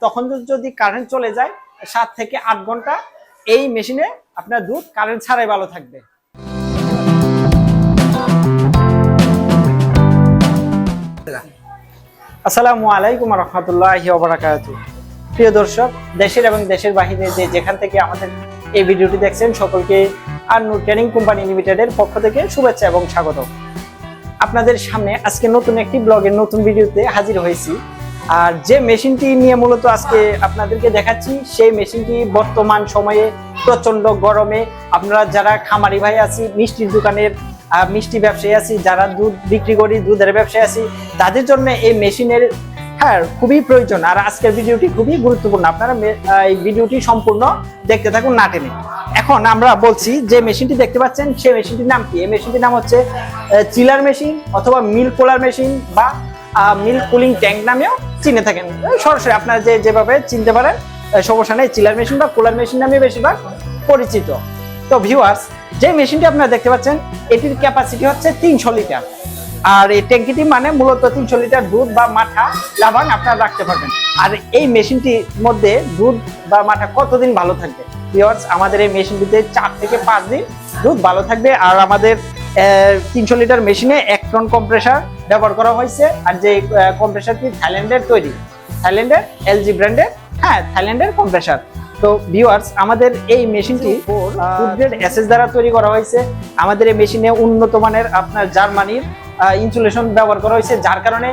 তখন যদি- কারেন্ট চলে যায়, সাত থেকে আট ঘণ্টা এই মেশিনে আপনার দুধ কারেন্ট ছাড়াই ভালো থাকবে। আসসালামু আলাইকুম রহমতুল্লাহ ওবরাকাত প্রিয় দর্শক, দেশের এবং দেশের বাহিরে যে যেখান থেকে আমাদের এই ভিডিওটি দেখছেন, সকলকে আর নূর ট্রেনিং কোম্পানি লিমিটেডের পক্ষ থেকে শুভেচ্ছা এবং স্বাগত আপনাদের সামনে আজকে নতুন একটি ব্লগের নতুন ভিডিওতে হাজির হয়েছি। আর যে মেশিনটি নিয়ে মূলত আজকে আপনাদেরকে দেখাচ্ছি, সেই মেশিনটি বর্তমান সময়ে প্রচণ্ড গরমে। আপনারা যারা খামারি ভাই আছি, মিষ্টির দোকানের মিষ্টি ব্যবসায়ী আছি, যারা দুধ বিক্রি করি, দুধের ব্যবসায়ী আছি, তাদের জন্য এই মেশিনের হ্যাঁ খুবই প্রয়োজন। আর আজকের ভিডিওটি খুবই গুরুত্বপূর্ণ। আপনারা এই ভিডিওটি সম্পূর্ণ দেখতে থাকুন, না টেনে। এখন আমরা বলছি, যে মেশিনটি দেখতে পাচ্ছেন, সেই মেশিনটির নাম কি? এই মেশিনটির নাম হচ্ছে চিলার মেশিন অথবা মিল কোলার মেশিন বা মিল কুলিং ট্যাঙ্ক নামেও চিনে থাকেন। সরাসরি আপনারা যে যেভাবে চিনতে পারেন সমস্যা নেই, চিলার মেশিন বা কুলার মেশিন নামে বেশিরভাগ পরিচিত। তো ভিউয়ার্স যে মেশিনটি আপনারা দেখতে পাচ্ছেন, এটির ক্যাপাসিটি হচ্ছে তিনশো লিটার। আর এই ট্যাঙ্কিটি মানে মূলত তিনশো লিটার দুধ বা মাঠা লাভান আপনারা রাখতে পারবেন। আর এই মেশিনটির মধ্যে দুধ বা মাঠা কতদিন ভালো থাকবে? ভিউয়ার্স আমাদের এই মেশিনটিতে চার থেকে পাঁচ দিন দুধ ভালো থাকবে। আর আমাদের তিনশো লিটার মেশিনে এক টন কম্প্রেসার ব্যবহার করা হয়েছে। আর যে কম্প্রেসারটি থাইল্যান্ডের তৈরি। থাইল্যান্ডের এলজি ব্র্যান্ডের হ্যাঁ থাইল্যান্ডের কম্প্রেসার তো ভিউয়ার্স আমাদের এই মেশিনটি ফুড গ্রেড এসএস দ্বারা তৈরি করা হয়েছে। আমাদের এই মেশিনে উন্নত মানের আপনার জার্মানির ইনসুলেশন ব্যবহার করা হয়েছে যার কারণে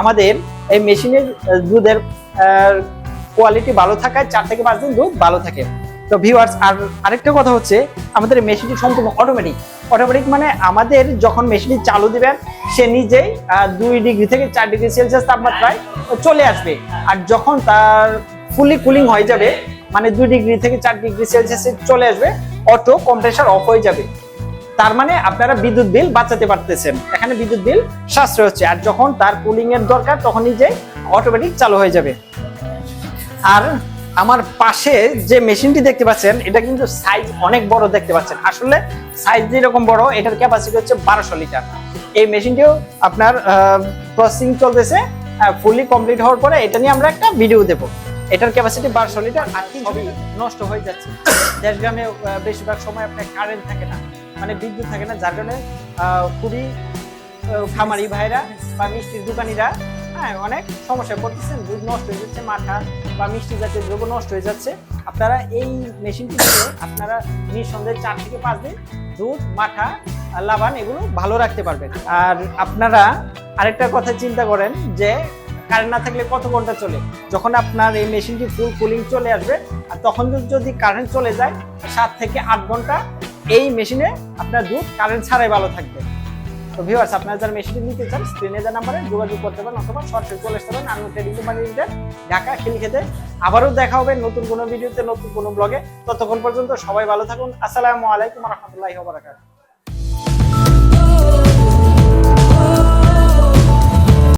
আমাদের এই মেশিনের দুধের কোয়ালিটি ভালো থাকায় চার থেকে পাঁচ দিন দুধ ভালো থাকে। তো ভিউয়ার্স আর আরেকটা কথা হচ্ছে, আমাদের মেশিনটি সম্পূর্ণ অটোমেটিক অটোমেটিক মানে আমাদের যখন মেশিনটি চালু দিবেন, সে নিজেই দুই ডিগ্রি থেকে চার ডিগ্রি সেলসিয়াস তাপমাত্রায় চলে আসবে। আর যখন তার ফুলি কুলিং হয়ে যাবে মানে দুই ডিগ্রি থেকে চার ডিগ্রি সেলসিয়াসে চলে আসবে অটো কম্প্রেসার অফ হয়ে যাবে। তার মানে আপনারা বিদ্যুৎ বিল বাঁচাতে পারতেছেন। এখানে বিদ্যুৎ বিল সাশ্রয় হচ্ছে। আর যখন তার কুলিং এর দরকার, তখন নিজে অটোমেটিক চালু হয়ে যাবে। আর আমার পাশে যে মেশিনটি দেখতে পাচ্ছেন, এটা কিন্তু সাইজ অনেক বড় দেখতে পাচ্ছেন। আসলে সাইজ যেরকম বড়, এটার ক্যাপাসিটি হচ্ছে বারোশো লিটার। এই মেশিনটিও আপনার প্রসেসিং চলতেছে ফুলি কমপ্লিট হওয়ার পরে এটা নিয়ে আমরা একটা ভিডিও দেব। এটার ক্যাপাসিটি বারোশো লিটার আর সবই নষ্ট হয়ে যাচ্ছে। দেশ গ্রামে বেশিরভাগ সময় আপনার কারেন্ট থাকে না। মানে বিদ্যুৎ থাকে না, যার কারণে খুবই খামারি ভাইরা বা মিষ্টির দোকানিরা হ্যাঁ অনেক সমস্যায় পড়তেছেন দুধ নষ্ট হয়ে যাচ্ছে মাঠা বা মিষ্টি জাতীয় দ্রব্য নষ্ট হয়ে যাচ্ছে। আপনারা এই মেশিনটি আপনারা নিঃসন্দেহে চার থেকে পাঁচ দিন দুধ আর লাবান এগুলো ভালো রাখতে পারবেন। আর আপনারা আরেকটা কথা চিন্তা করেন যে কারেন্ট না থাকলে কত ঘণ্টা চলে? যখন আপনার এই মেশিনটি ফুল কুলিং চলে আসবে, আর তখন যদি কারেন্ট চলে যায়, সাত থেকে আট ঘণ্টা এই মেশিনে আপনার দুধ কারেন্ট ছাড়াই ভালো থাকবে। তো ভিউয়ার্স আপনারা যারা মেশিনটি নিতে চান স্ক্রিনে যা নাম্বারে যোগাযোগ করতে পারেন অথবা সরাসরি চলে আসতে পারেন আমি ট্রেডিং কোম্পানি লিমিটেড ঢাকা খেতে আবারও দেখা হবে নতুন কোনো ভিডিওতে, নতুন কোনো ব্লগে ততক্ষণ পর্যন্ত সবাই ভালো থাকুন। আসসালামু আলাইকুম রহমতুল্লাহি বারাকাতুহু।